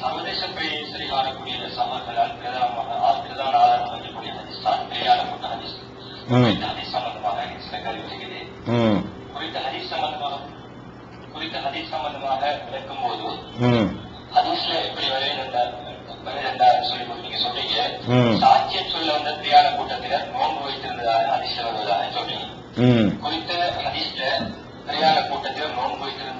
சர்வதேச பிழையை சரிகாணக்கூடிய சமர்களால் பிரதானமாக பிரதான ஆதாரம் வைக்கக்கூடிய ஹரிஸ்தான் தான் பிழையாளப்பட்ட ஹதீஸ் ம். குறித்த ஹதீஸ் சம்பந்தமாக சில கேள்வி இருக்குது குறித்த ஹரிஸ் சம்பந்தமாக குறித்த ஹரிஸ் சம்பந்தமாக விளக்கும் போது ஹரிஸ்ல எப்படி வருகின்றார் வருகின்றார் சொல்லி நீங்க சொல்றீங்க சாட்சியம் சொல்ல வந்த பிரியாண கூட்டத்தினர் நோன்பு வைத்திருந்ததாக ஹதீஸ்ல வருவதாக சொல்றீங்க குறித்த ஹரிஸ்ல பிரியாண கூட்டத்தில் நோன்பு வைத்திருந்த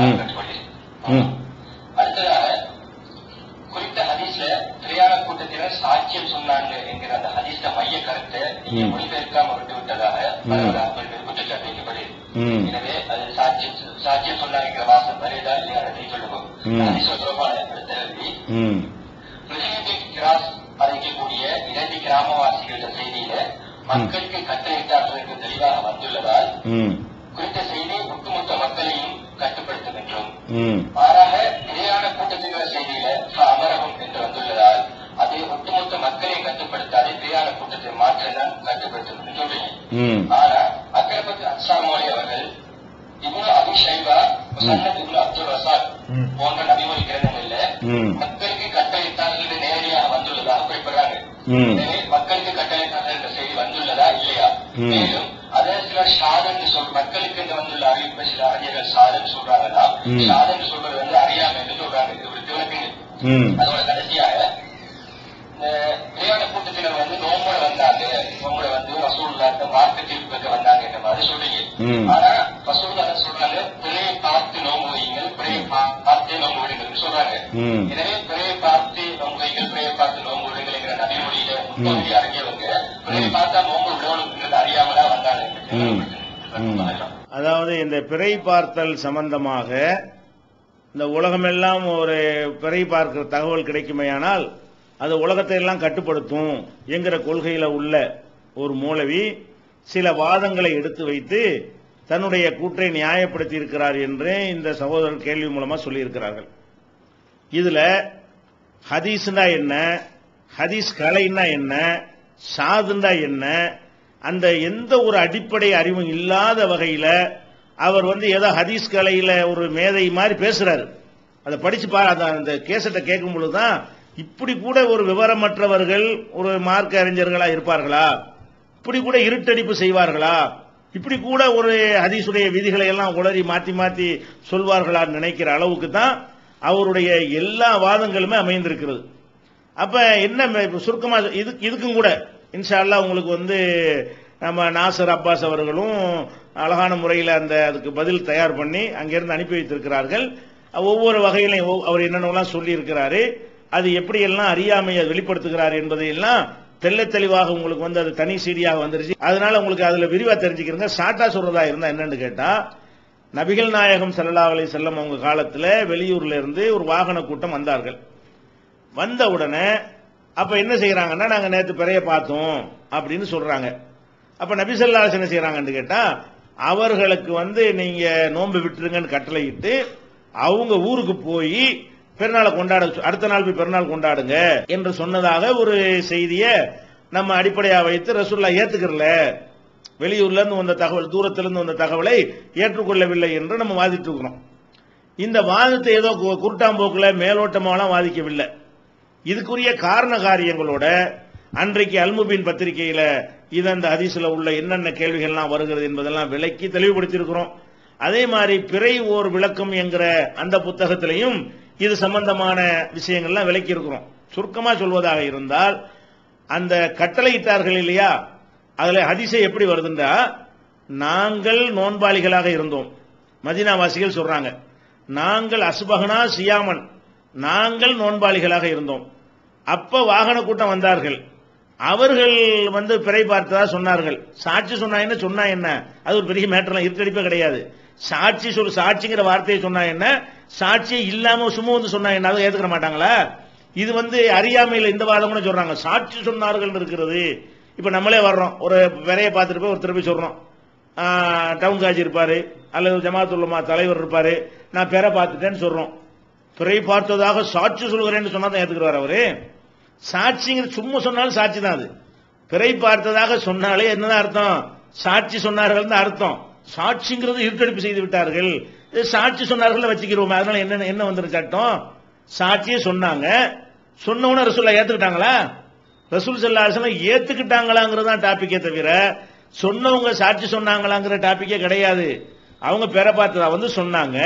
ம். கற்றுக்கொண்டேன் ம். அடுத்ததாக குறித்த ஹதீஸ்ல பிரியாண கூட்டத்தினர் சாட்சியம் சொன்னாங்க என்கிற அந்த ஹதீஸ்ல மைய கருத்தை நீங்க ம். மொழிபெயர்க்காம விட்டு விட்டதாக பரவலாக பல்வேறு குற்றச்சாட்டு வைக்கப்படுது ம் எனவே அது சாட்சியம் சாட்சியம் சொன்னாங்க வாசம் வருதா இல்லையா? அதை சொல்லுவோம் ம். ஹதீஸ் தொடர்பான அடுத்த கேள்வி ம் பிரசிடென்ட் கிராஸ் அறிக்கக்கூடிய இரண்டு கிராமவாசிகள செய்தியில மக்களுக்கு கட்டளையிட்டார்கள் என்று தெளிவாக வந்துள்ளதால் ம் குறித்த செய்தி ஒட்டுமொத்த மக்களையும் கட்டுப்படுத்தும் என்றும் ம் மாறாக இணையான கூட்டத்திலுள்ள செய்தியில அமரகம் என்று வந்துள்ளதால் அது ஒட்டுமொத்த மக்களையும் கட்டுப்படுத்தாது இணையான கூட்டத்தை மாற்றதான் கட்டுப்படுத்தும் என்று சொல்றீங்க ம் ஆனா அக்கரபத்து அன்சாமோலி அவர்கள் இவ்வளவு Abu Shaybah Musannaf Ibn Abdul Razzaq ம். போன்ற நபிமொழி கிரந்தங்கள்ல ம். மக்களுக்கு கட்டளையிட்டார்கள் என்று நேரடியாக வந்துள்ளதாக குறிப்பிடுறாங்க. எனவே மக்களுக்கு கட்டளையிட்டார்கள் என்ற செய்தி வந்துள்ளதா இல்லையா ம். மேலும் ஷாதன் சொல் மக்களுக்கு என்று வந்துள்ள அறிவிப்பை சில அறிஞர்கள் சாதன் சொல்றாங்கன்னா ம். ஷாதன் சொல்றது வந்து அறியாமை என்று சொல்றாங்க. இது ஒரு அதோட கடைசியாக கூட்டத்தினர் வந்து நோம்போட வந்தாங்க. நோம்போட வந்து ரசூல்லாட்ட மார்க்க தீர்ப்பு வைக்க வந்தாங்க மாதிரி சொல்றீங்க. ஆனா ரசூல்லா சொல்றாங்க? பிறையை பார்த்து நோம்பு வையுங்கள் பிறையை பா- பார்த்தே நோம்பு சொல்றாங்க. அதாவது இந்த பிறை பார்த்தல் சம்பந்தமாக இந்த உலகமெல்லாம் ஒரு பிறை பார்க்கிற தகவல் கிடைக்குமேயானால் அது உலகத்தை எல்லாம் கட்டுப்படுத்தும் என்கிற கொள்கையில் உள்ள ஒரு மூலவி சில வாதங்களை எடுத்து வைத்து தன்னுடைய கூற்றை நியாயப்படுத்தி இருக்கிறார் என்று இந்த சகோதரர் கேள்வி மூலமாக சொல்லியிருக்கிறார்கள். இதில் ஹதீஸ்னா என்ன ஹதீஸ் கலைன்னா என்ன சாதுண்டா என்ன அந்த எந்த ஒரு அடிப்படை அறிவும் இல்லாத வகையில் அவர் வந்து ஏதோ ஹதீஸ் கலையில் ஒரு மேதை மாதிரி பேசுகிறாரு அதை படித்து பா அந்த அந்த கேசட்டை கேட்கும் பொழுதுதான் இப்படி கூட ஒரு விவரமற்றவர்கள் ஒரு மார்க்க அறிஞர்களாக இருப்பார்களா? இப்படி கூட இருட்டடிப்பு செய்வார்களா? இப்படி கூட ஒரு ஹதீஸுடைய விதிகளை எல்லாம் உளறி மாற்றி மாற்றி சொல்வார்களான்னு நினைக்கிற அளவுக்கு தான் அவருடைய எல்லா வாதங்களுமே அமைந்திருக்கிறது. அப்போ என்ன சுருக்கமாக இது இதுக்கும் கூட இன்ஷால்லா உங்களுக்கு வந்து நம்ம நாசர் அப்பாஸ் அவர்களும் அழகான முறையில் அந்த அதுக்கு பதில் தயார் பண்ணி அங்கிருந்து அனுப்பி வைத்திருக்கிறார்கள். ஒவ்வொரு வகையிலையும் அவர் என்னென்னலாம் சொல்லியிருக்கிறாரு அது எப்படியெல்லாம் அறியாமையை வெளிப்படுத்துகிறார் என்பதையெல்லாம் தெள்ள தெளிவாக உங்களுக்கு வந்து அது தனி சீடியாக வந்துருச்சு. அதனால உங்களுக்கு அதில் விரிவாக தெரிஞ்சுக்கிறங்க. ஷார்ட்டா சொல்றதா இருந்தா என்னன்னு கேட்டா நபிகள் நாயகம் ஸல்லல்லாஹு அலி செல்லம் அவங்க காலத்தில் வெளியூர்ல இருந்து ஒரு வாகன கூட்டம் வந்தார்கள். வந்த உடனே அப்ப என்ன செய்யறாங்கன்னா நாங்க நேற்று பிறைய பார்த்தோம் அப்படின்னு சொல்றாங்க. அப்ப நபிசல்லாஸ் என்ன செய்யறாங்கன்னு கேட்டா அவர்களுக்கு வந்து நீங்க நோன்பு விட்டுருங்கன்னு கட்டளையிட்டு அவங்க ஊருக்கு போய் பெருநாளை கொண்டாட அடுத்த நாள் போய் பெருநாள் கொண்டாடுங்க என்று சொன்னதாக ஒரு செய்தியை நம்ம அடிப்படையா வைத்து ரசூல்லா ஏத்துக்கிறல. வெளியூர்ல இருந்து வந்த தகவல் தூரத்திலிருந்து வந்த தகவலை ஏற்றுக்கொள்ளவில்லை என்று நம்ம வாதிட்டு இருக்கிறோம். இந்த வாதத்தை ஏதோ கு- மேலோட்டமாலாம் வாதிக்கவில்லை. இதுக்குரிய காரண காரியங்களோட அன்றைக்கு அல்முபின் பத்திரிகையில இது அந்த ஹதீஸ்ல உள்ள என்னென்ன கேள்விகள்லாம் வருகிறது என்பதெல்லாம் விளக்கி தெளிவுபடுத்தியிருக்கிறோம். அதே மாதிரி பிறை ஓர் விளக்கம் என்கிற அந்த புத்தகத்திலையும் இது சம்பந்தமான விஷயங்கள்லாம் விளக்கி இருக்கிறோம் சுருக்கமா சொல்வதாக இருந்தால் அந்த கட்டளையிட்டார்கள் இல்லையா? அதுல ஹதிசை எப்படி வருதுன்றா நாங்கள் நோன்பாளிகளாக இருந்தோம். மதீனாவாசிகள் சொல்றாங்க நாங்கள் அசுபகனா சியாமன் நாங்கள் நோன்பாளிகளாக இருந்தோம். அப்ப வாகன கூட்டம் வந்தார்கள். அவர்கள் வந்து பிறை பார்த்ததா சொன்னார்கள். சாட்சி சொன்னா என்ன சொன்னா என்ன? அது ஒரு பெரிய மேட்டர்லாம் இருக்கடிப்பே கிடையாது. சாட்சி சொல் சாட்சிங்கிற வார்த்தையை சொன்னா என்ன? சாட்சி இல்லாம சும்மா வந்து சொன்னா என்ன? அதை ஏத்துக்க மாட்டாங்களா? இது வந்து அறியாமையில் இந்த வாதம் கூட சொல்றாங்க. சாட்சி சொன்னார்கள் இருக்கிறது. இப்ப நம்மளே வர்றோம். ஒரு விரைய பார்த்துட்டு போய் ஒருத்தர் போய் சொல்றோம். டவுன் காஜி இருப்பாரு. அல்லது ஜமாத்துல்லமா தலைவர் இருப்பாரு. நான் பெற பார்த்துட்டேன்னு சொல்றோம். பிறை பார்த்ததாக சாட்சி சொல்கிறேன்னு சொன்னா தான் ஏத்துக்கிறார் அவரு. சாட்சிங்கிறது சும்மா சொன்னாலும் சாட்சி தான் அது. பிறை பார்த்ததாக சொன்னாலே என்னதான் அர்த்தம்? சாட்சி சொன்னார்கள் தான் அர்த்தம். சாட்சிங்கிறது இருட்டடிப்பு செய்து விட்டார்கள். சாட்சி சொன்னார்கள் வச்சுக்கிறோமே. அதனால என்ன என்ன வந்துரு சட்டம் சாட்சியே சொன்னாங்க. சொன்னவன ரசூல்லா ஏத்துக்கிட்டாங்களா? ரசூல் சல்லா ஏத்துக்கிட்டாங்களாங்கிறது தான் டாபிக்கே தவிர சொன்னவங்க சாட்சி சொன்னாங்களாங்கிற டாபிக்கே கிடையாது. அவங்க பெற பார்த்ததா வந்து சொன்னாங்க.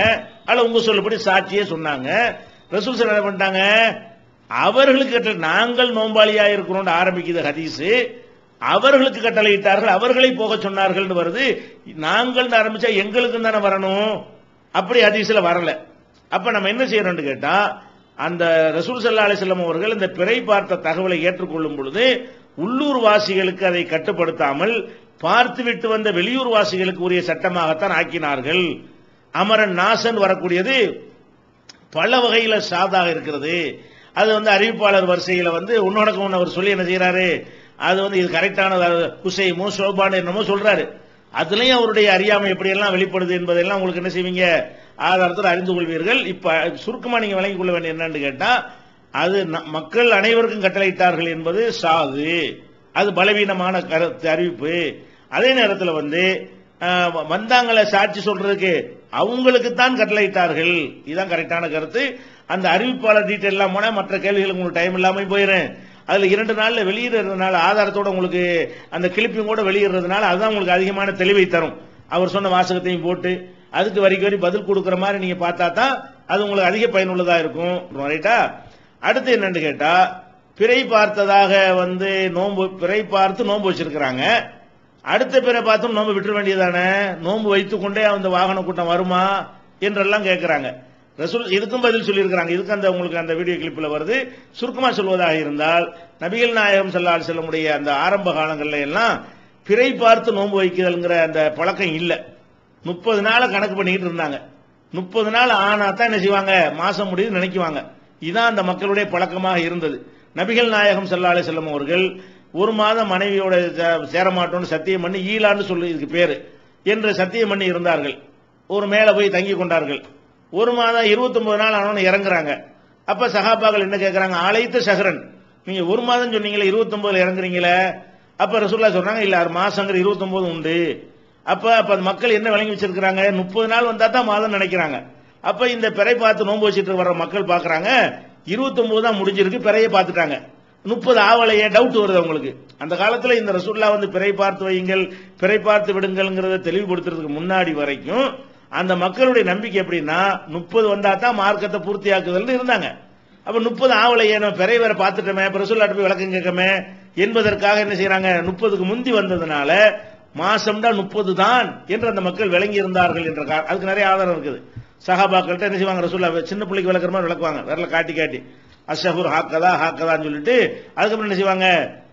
அல்ல உங்க சொல்லப்படி சாட்சியே சொன்னாங்க. ரசூல் செல்லா என்ன பண்ணிட்டாங்க? அவர்களுக்கு கட்ட நாங்கள் நோம்பாளியா இருக்கிறோம் ஆரம்பிக்குது ஹதீஸ். அவர்களுக்கு கட்டளையிட்டார்கள் அவர்களை போக சொன்னார்கள் வருது. நாங்கள் ஆரம்பிச்சா எங்களுக்கு தானே வரணும். அப்படி ஹதீஸ்ல வரல. அப்ப நம்ம என்ன செய்யறோம்னு கேட்டா அந்த ரசூல் சல்லா அலிஸ்லாம் அவர்கள் இந்த பிறை பார்த்த தகவலை ஏற்றுக்கொள்ளும் பொழுது உள்ளூர் வாசிகளுக்கு அதை கட்டுப்படுத்தாமல் பார்த்துவிட்டு வந்த வெளியூர் வாசிகளுக்கு உரிய சட்டமாகத்தான் ஆக்கினார்கள். அமரன் நாசன் வரக்கூடியது பல வகையில சாதாக இருக்கிறது. அது வந்து அறிவிப்பாளர் வரிசையில் வந்து உன்னோடக்கு ஒன்று அவர் சொல்லி என்ன செய்கிறாரு அது வந்து இது கரெக்டான குசைமோ சோபானு என்னமோ சொல்றாரு. அதுலேயும் அவருடைய அறியாமை எப்படியெல்லாம் வெளிப்படுது என்பதெல்லாம் உங்களுக்கு என்ன செய்வீங்க? ஆதாரத்தில் அறிந்து கொள்வீர்கள். இப்போ சுருக்கமாக நீங்கள் விளங்கிக் கொள்ள வேண்டிய என்னன்னு கேட்டால் அது மக்கள் அனைவருக்கும் கட்டளையிட்டார்கள் என்பது சாது. அது பலவீனமான கருத்து அறிவிப்பு. அதே நேரத்தில் வந்து ஆஹ், வந்தாங்களே சாட்சி சொல்றதுக்கு அவங்களுக்கு தான் கட்டளையிட்டார்கள். இதுதான் கரெக்டான கருத்து. அந்த அறிவிப்பாளர் டீட்டெயில் எல்லாம் மற்ற கேள்விகளுக்கு உங்களுக்கு டைம் இல்லாமல் போயிடும் அதில் இரண்டு நாளில் வெளியிடுறதுனால ஆதாரத்தோட உங்களுக்கு அந்த கிளிப்பையும் கூட வெளியிடுறதுனால அதுதான் உங்களுக்கு அதிகமான தெளிவை தரும். அவர் சொன்ன வாசகத்தையும் போட்டு அதுக்கு வரிக்கு வரி பதில் கொடுக்குற மாதிரி நீங்கள் பார்த்தா தான் அது உங்களுக்கு அதிக பயனுள்ளதாக இருக்கும். ரைட்டா அடுத்து என்னன்னு கேட்டால் பிறை பார்த்ததாக வந்து நோன்பு பிறை பார்த்து நோன்பு வச்சிருக்கிறாங்க. அடுத்த பிறை பார்த்தும் நோன்பு விட்டுற வேண்டியதானே நோன்பு வைத்துக்கொண்டே அந்த வாகன கூட்டம் வருமா? என்றெல்லாம் கேட்குறாங்க ரசூல் இதுக்கும் பதில் சொல்லியிருக்கிறாங்க. இதுக்கு அந்த உங்களுக்கு அந்த வீடியோ கிளிப்பில் வருது. சுருக்கமாக சொல்வதாக இருந்தால் நபிகள் நாயகம் ஸல்லல்லாஹு செல்லமுடைய அந்த ஆரம்ப காலங்களில் எல்லாம் பிறை பார்த்து நோன்பு வைக்கிறதுங்கிற அந்த பழக்கம் இல்லை. முப்பது நாளை கணக்கு பண்ணிக்கிட்டு இருந்தாங்க. முப்பது நாள் ஆனா தான் என்ன செய்வாங்க? மாசம் முடியுது நினைக்குவாங்க. இதான் அந்த மக்களுடைய பழக்கமாக இருந்தது. நபிகள் நாயகம் செல்லாலே செல்லும் அவர்கள் ஒரு மாதம் மனைவியோட சே- சேரமாட்டோம்னு சத்தியம் பண்ணி ஈலான்னு சொல்லி இதுக்கு பேரு. என்று சத்தியம் பண்ணி இருந்தார்கள். ஒரு மேலே போய் தங்கி கொண்டார்கள். ஒரு மாதம் 29 நாள் ஆனவன இறங்குறாங்க. அப்ப சகாபாக்கள் என்ன கேட்கறாங்க அழைத்து சஹரன் நீங்க ஒரு மாதம் சொன்னீங்களே 29 இறங்குறீங்களே? அப்ப ரசூல்லா சொல்றாங்க இல்ல ஆறு மாசங்கிற 29 உண்டு. அப்ப அப்ப மக்கள் என்ன விளங்கி வச்சிருக்கிறாங்க? முப்பது நாள் வந்தா தான் மாதம் நினைக்கிறாங்க. அப்ப இந்த பிறை பார்த்து நோன்பு வச்சுட்டு வர்ற மக்கள் பாக்குறாங்க 29 தான் முடிஞ்சிருக்கு பிறைய பார்த்துட்டாங்க. முப்பது ஆவலையே டவுட் வருது அவங்களுக்கு. அந்த காலத்துல இந்த ரசூல்லா வந்து பிறை பார்த்து வையுங்கள் பிறை பார்த்து விடுங்கள்ங்கிறத தெளிவுபடுத்துறதுக்கு முன்னாடி வரைக்கும் அந்த மக்களுடைய நம்பிக்கை எப்படின்னா முப்பது வந்தா தான் மார்க்கத்தை பூர்த்தியாக்குதல்னு இருந்தாங்க. அப்ப முப்பது ஆவலையே நம்ம பிறை வேற பார்த்துட்டோமே இப்ப போய் விளக்கம் கேட்கமே என்பதற்காக என்ன செய்யறாங்க முப்பதுக்கு முந்தி வந்ததுனால மாசம்டா முப்பது தான் என்று அந்த மக்கள் விளங்கி இருந்தார்கள் என்ற அதுக்கு நிறைய ஆதாரம் இருக்குது. சஹாபாக்கள்கிட்ட என்ன செய்வாங்க? ரசூல்லா சின்ன பிள்ளைக்கு விளக்குற மாதிரி விளக்குவாங்க. விரல காட்டி காட்டி. அஷஹூர் ஹாக்கதா ஹாக்கதான்னு சொல்லிட்டு அதுக்கப்புறம் என்ன செய்வாங்க?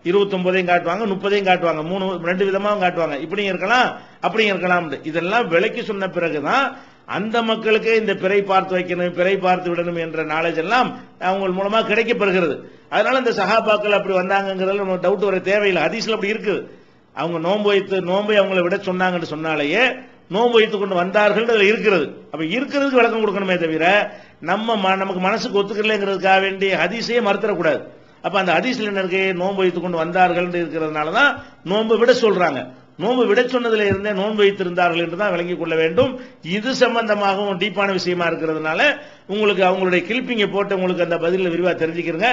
இருபத்தொன்பதையும் காட்டுவாங்க முப்பதையும் காட்டுவாங்க மூணு ரெண்டு விதமாகவும் காட்டுவாங்க. இப்படியும் இருக்கலாம் அப்படியும் இருக்கலாம். இதெல்லாம் விலைக்கு சொன்ன பிறகுதான் அந்த மக்களுக்கு இந்த பிறை பார்த்து வைக்கணும் பிறை பார்த்து விடணும் என்ற நாலேஜ் எல்லாம் அவங்க மூலமா கிடைக்கப்பெறுகிறது அதனால இந்த சகாபாக்கள் அப்படி வந்தாங்கிறதுல நம்ம டவுட் வர தேவையில்லை. ஹதீஸ்ல அப்படி இருக்குது அவங்க நோன்பு வைத்து நோன்பை அவங்களை விட சொன்னாங்கன்னு சொன்னாலேயே நோன்பு வைத்துக் கொண்டு வந்தார்கள் இருக்கிறது. அப்ப இருக்கிறதுக்கு விளக்கம் கொடுக்கணுமே தவிர நம்ம ம- நமக்கு மனசுக்கு ஒத்துக்கலைங்கிறதுக்காக வேண்டி ஹதீஸையே மறுத்தரக்கூடாது அப்ப அந்த ஹதீஸ்ல என்ன இருக்கு நோன்பு வைத்துக் கொண்டு வந்தார்கள் இருக்கிறதுனால தான் நோன்பு விட சொல்றாங்க. நோன்பு விட சொன்னதுல இருந்தே நோன்பு வைத்திருந்தார்கள் என்று தான் விளங்கிக் கொள்ள வேண்டும். இது சம்பந்தமாகவும் டீப்பான விஷயமா இருக்கிறதுனால உங்களுக்கு அவங்களுடைய கிளிப்பிங்க போட்டு உங்களுக்கு அந்த பதில விரிவா தெரிஞ்சுக்கிறங்க.